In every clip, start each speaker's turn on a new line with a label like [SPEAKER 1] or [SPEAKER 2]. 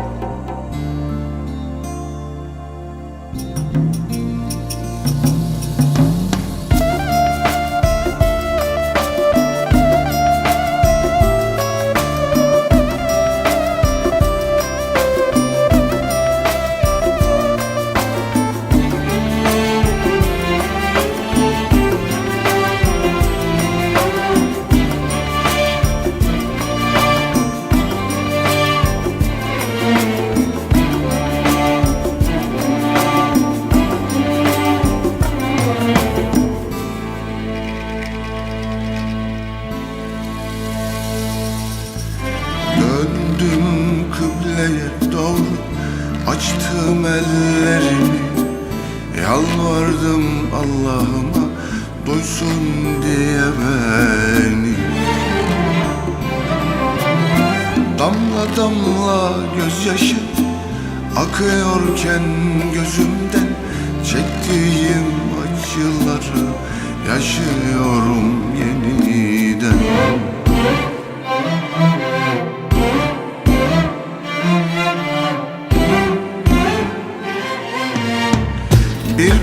[SPEAKER 1] thank you anneye doğru açtım ellerimi. Yalvardım Allah'ıma duysun diye beni. Damla damla gözyaşı akıyorken gözümden Çektiğim acıları yaşıyorum yeniden.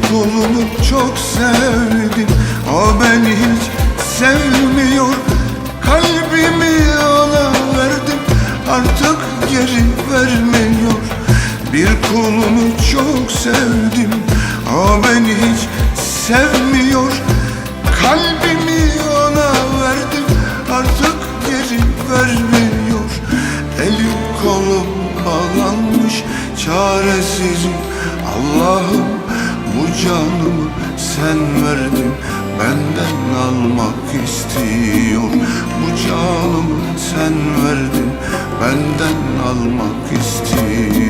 [SPEAKER 1] Kulumu çok sevdim O beni hiç sevmiyor. Kalbimi ona verdim Artık geri vermiyor. Bir kulumu çok sevdim O beni hiç sevmiyor. Kalbimi ona verdim Artık geri vermiyor. Elim kolum bağlanmış Çaresizim. Allah'ım bu canımı sen verdin Benden almak istiyor. Bu canımı sen verdin Benden almak istiyor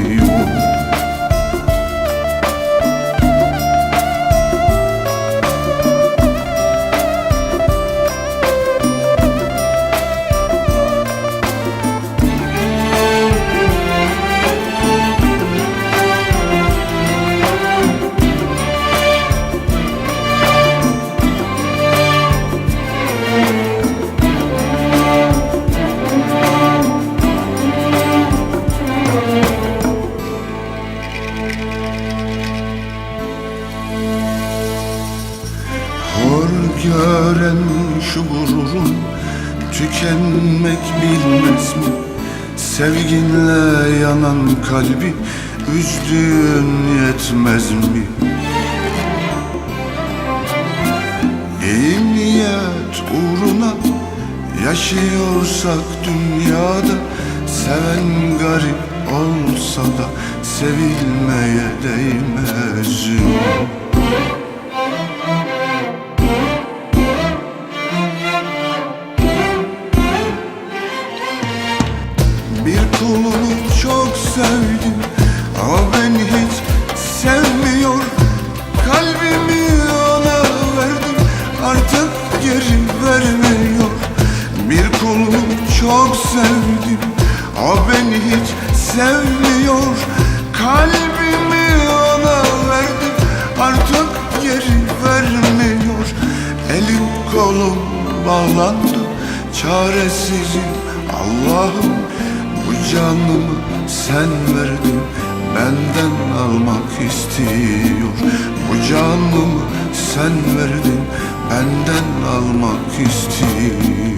[SPEAKER 1] şu gururun Tükenmek bilmez mi? Sevginle yanan kalbi Üzdüğün yetmez mi? İyi niyet uğruna Yaşıyorsak dünyada Seven garip olsa da Sevilmeye değmez mi? Çok sevdim. Ama beni hiç sevmiyor Kalbimi ona verdim. Artık geri vermiyor. Bir kulunu çok sevdim. Ama beni hiç sevmiyor Kalbimi ona verdim. Artık geri vermiyor. Elim kolum bağlandı Çaresizim Allah'ım canımı sen verdin Benden almak istiyor. Bu canımı sen verdin Benden almak istiyor